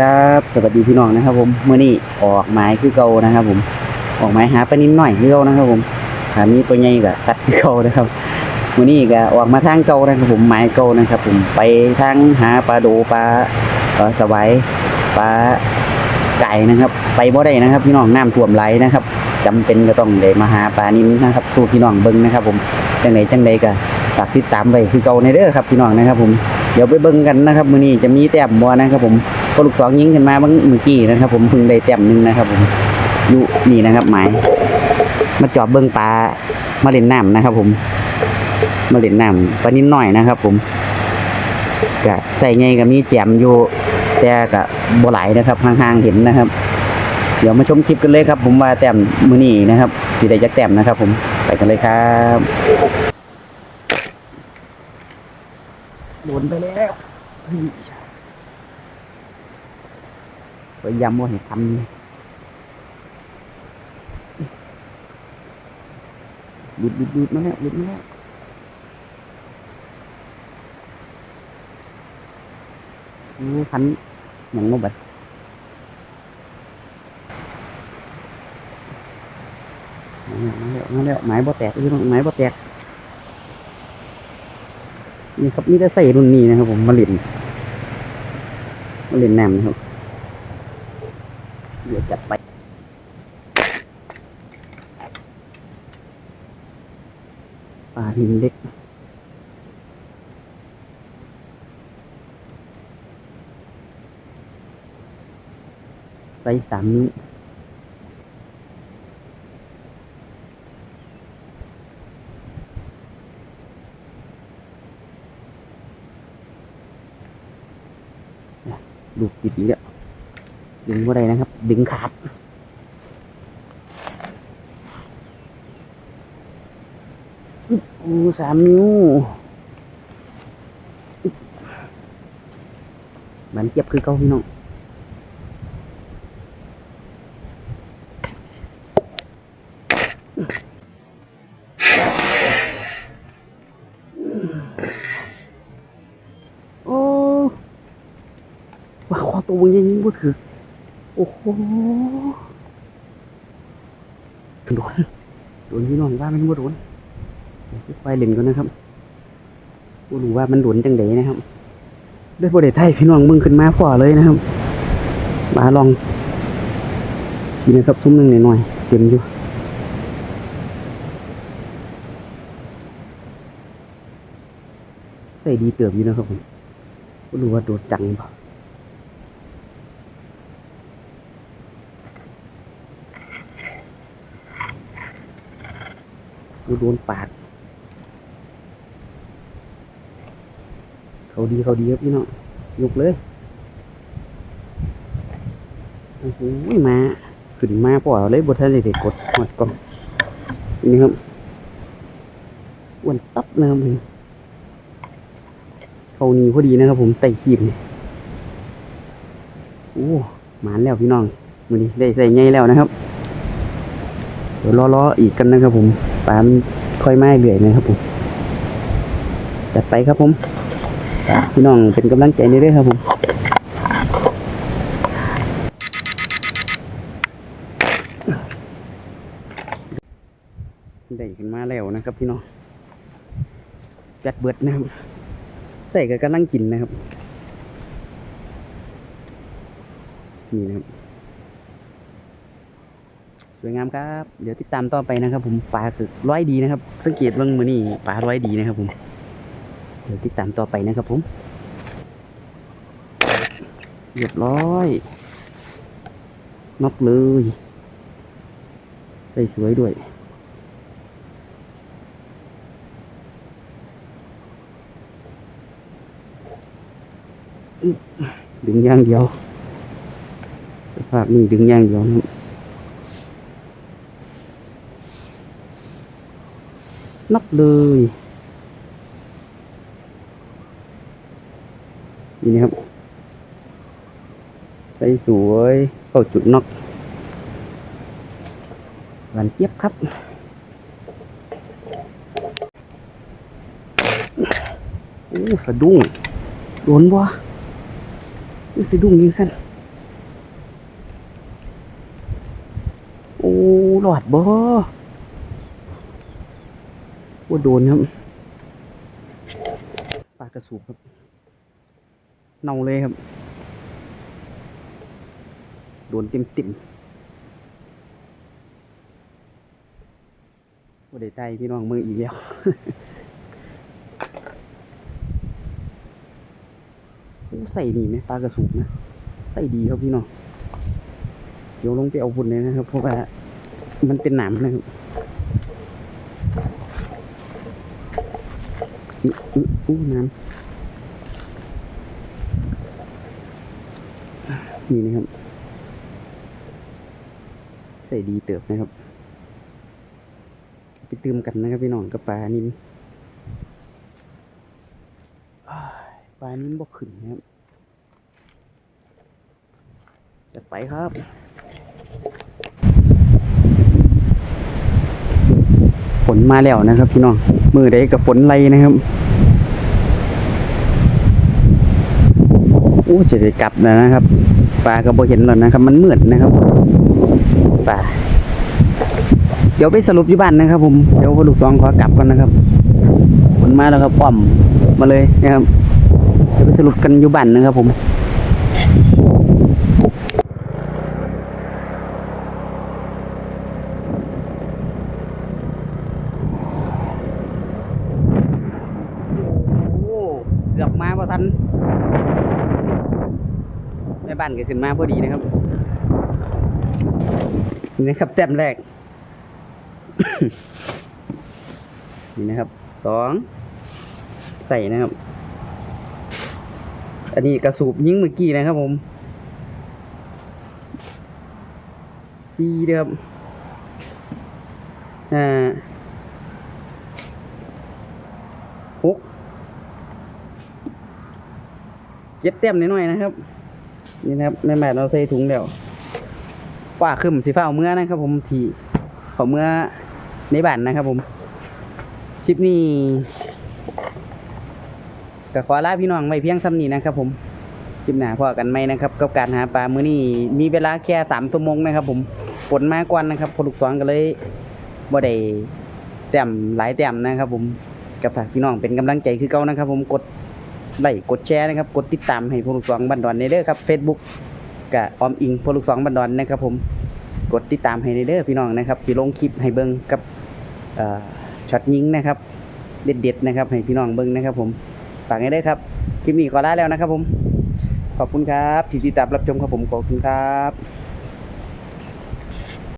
ครับ สวัสดีพี่น้องนะครับ ผมเมื่อนี้ออกหมายคือเก่านะครับ ผมออกหมายหาปลานินหน่อยคือเก่านะครับ ผมหามีตัวใหญ่กับสัตว์คือเก่านะครับเมื่อนี้ก็ออกมาทางเก่านะครับ ผมหมายเก่านะครับ ผมไปทางหาปลาโดปลาสวายปลาไก่นะครับ ไปบ่ได้นะครับ พี่น้องน้ำท่วมไหลนะครับจำเป็นก็ต้องได้มาหาปลานินนะครับ สู้พี่น้องเบิ้งนะครับ ผมจังไหนจังใดก็ฝากติดตามไปคือเก่าในเด้อครับ พี่น้องนะครับ ผม ดี๋ยวไปเบิ่งกันนะครับมือนี้จะมีแต้มบ่นะครับ ผมพอลูกสองยิงขึ้นมาเมื่อกี้นะครับ ผมเพิ่งได้แต้มหนึ่งนะครับ ผมอยู่นี่นะครับหมายมาจอบเบิ่งปลามาเล่นน้ำนะครับ ผม มาเล่นน้ำปลานิดหน่อยนะครับ ผมก็ใส่ไงก็มีแจมอยู่แต่ก็บ่หลายนะครับห่างๆเห็นนะครับ เดี๋ยวมาชมคลิปกันเลยครับ ผมว่าแต้มมือนี้นะครับสิได้จักแต้มนะครับ ผมไปกันเลยครับโด นไปแล้วพยายามว่าให้ทำหลุดหลุดหลุดมาแล้วหลุดมาแล้วโอ้พันอย่างงบแบบมาแล้วมาแล้วไม้บ่แตกไม้บ่แตก นี่ครับนี่ได้ใส่รุ่นนี้นะครับ ผมมาเล่นมาเล่นแน้ำนะครับเดี๋ยวจัดไปปลาหินเล็กไซส์สามนิ้ว ลูกติดอีกแล้วดึงบ่ได้นะครับ ดึงขาดโอ้สามนิ้วมันเจ็บคือเก่าพี่น้องโตัวยังยิ่งบ่ถือโอ้โหโดนโดนพี่น้องว่ามันบ่โดนไปเล่นก่อนนะครับบ่รู้ว่ามันโดนจังไดนะครับด้วยบ่ได้ไทยพี่น้องมึงขึ้นมาฝ่อเลยนะครับมาลองกินนะครับซุ้มหนึ่งหน่อยๆเต็มอยู่ใส่ดีเติบอยู่นะครับผมรู้ว่าโดดจังเปล่า กูโดนปาด เขาดีเขาดีครับพี่น้องยกเลยโอ้โหมาขึ้นมาปล่อยเลยบททะเลเด็กกดหมดก่อนนี่ครับอ้วนตับนะครับผมเขานีพอดีนะครับผมไต่ขีบเนี่ยโอ้หมานแล้วพี่น้องมือนี้ได้ใส่ไงแล้วนะครับ เดี๋ยวรอๆอีกกันนะครับผม ลามค่อยไม้เรื่อยนะครับผมจัดไปครับผมพี่น้องเป็นกำลังใจนเรื่องครับผมได้ขึ้นมาแล้วนะครับพี่น้องจัดเบิดนะครับใส่กับกำลังกินนะครับนี่นะครับ สวยงามครับ เดี๋ยวติดตามต่อไปนะครับ ผมปลาคือร้อยดีนะครับ สังเกตบ้างมือนี่ปลาร้อยดีนะครับ ผม เดี๋ยวติดตามต่อไปนะครับ ผมเรียบร้อยน็อกเลยใส่สวยด้วยดึงย่างเดียวสภาพนี้ดึงย่างเดียวนะ นักเลยนี่นะครับใส่สวยเข้าจุดนอกหวานเจี๊ยบครับโอ้สะดุ้งโดนวะนี่สะดุ้งยิงสั้นโอ้หลอดบ่ โอ้โดนครับปลากระสูบครับเน่าเลยครับ โดนเต็มติ่มบ่ได้ใจพี่น้องมืออีกแล้วใส่ดีไหมปลากระสูบนะ ใส่ดีครับพี่น้องเดี๋ยวลงไปเอาบุญเลยนะครับ เพราะว่ามันเป็นหนามนะครับ อืออู้น้ำนี่นะครับ ใส่ดีเติบนะครับ ไปเตืมกันนะครับพี่น้องกับปลานินอ้ายปลานินบกขึ้นนะครับจัดไปครับฝนมาแล้วนะครับพี่น้อง มือใดกับฝนไรนะครับอู้จะได้กลับแล้วนะครับปลาก็บ่เห็นแล้วนะครับ มันมืดนะครับปลาเดี๋ยวไปสรุปอยู่บ้านนะครับ ผมเดี๋ยวพอลูกสองขอกลับก่อนนะครับฝนมาแล้วครับป้อมมาเลยนะครับเดี๋ยวไปสรุปกันอยู่บ้านนะครับผม โอ้เกือบมาพอทันแม่ บ้านก็ขึ้นมาพอดีนะครับนี่นะครับแต้มแรก นี่นะครับสองใส่นะครับ อันนี้กระสูบยิงเมื่อกี้นะครับผมสี่เดอครับอ่าหกเจ็บเต็มนิดหน่อยนะครับ นี่นะครับแม่แม่เราใส่ถุงแล้วฝ้าขึ้นสีฟ้าเอาเมื่อนะครับ ผมทีเอาเมื่อในบ้านนะครับ ผมคลิปนี้ก็ขอลาพี่น้องไว้เพียงซ้ำนี้นะครับ ผมคลิปหน้าพอกันไหมนะครับกับการหาปลามื้อนี้มีเวลาแค่สามชั่วโมงนะครับ ผมฝนมากกว่านะครับพอลูกสองก็เลยบ่ได้แต้มหลายแต้มนะครับ ผมกับฝากพี่น้องเป็นกำลังใจคือเก่านะครับ ผมกด ไลค์กดแชร์นะครับ กดติดตามให้พวกลูกสองบันดอนในเด้อครับ Facebook กับออมอิงพวกลูกสองบันดอนนะครับ ผมกดติดตามให้ในเด้อพี่น้องนะครับสิลงคลิปให้เบิ่งกับช็อตยิงนะครับ เด็ดๆนะครับ ให้พี่น้องเบิ่งนะครับ ผมฝากให้ได้ครับคลิปนี้ขอลาแล้วนะครับ ผมขอบคุณครับที่ติดตามรับชมครับผมขอบคุณครับ